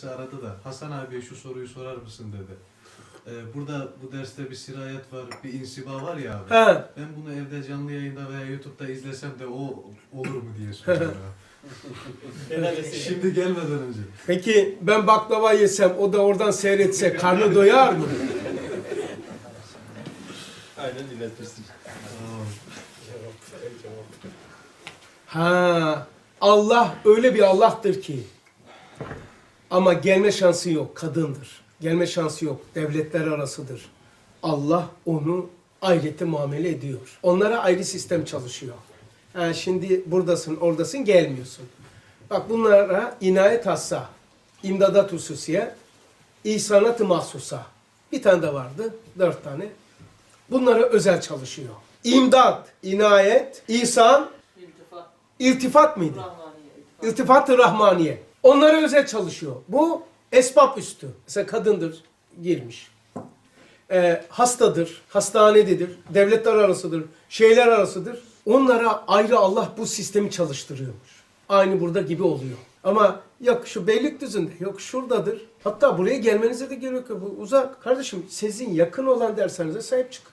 kendisi aradı da Hasan abiye şu soruyu sorar mısın dedi. Ee, burada bu derste bir sirayet var, bir insiba var ya abi. He. Ben bunu evde canlı yayında veya YouTube'da izlesem de o olur mu diye soruyorum. Şimdi gelmeden önce. Peki ben baklava yesem o da oradan seyretse karnı doyar mı? Aynen iletirsin. Ha, Allah öyle bir Allah'tır ki. Ama gelme şansı yok, kadındır. Gelme şansı yok, devletler arasıdır. Allah onu ayrıca muamele ediyor. Onlara ayrı sistem çalışıyor. Ha, şimdi buradasın, oradasın, gelmiyorsun. Bak bunlara inayet hassa, imdadat hususiye, ihsanat-ı mahsusa. Bir tane de vardı, dört tane. Bunlara özel çalışıyor. İmdat, inayet, ihsan, İltifat. İltifat mıydı? Rahmaniye. iltifat. İltifat-ı Rahmaniye. Onlara özel çalışıyor. Bu esbab üstü. Mesela kadındır, girmiş. Ee, hastadır, hastanededir, devletler arasıdır, şeyler arasıdır. Onlara ayrı Allah bu sistemi çalıştırıyormuş. Aynı burada gibi oluyor. Ama yok şu Beylikdüzü'nde, yok şuradadır. Hatta buraya gelmenize de gerek yok. Bu uzak. Kardeşim sizin yakın olan derslerinize sahip çıkın.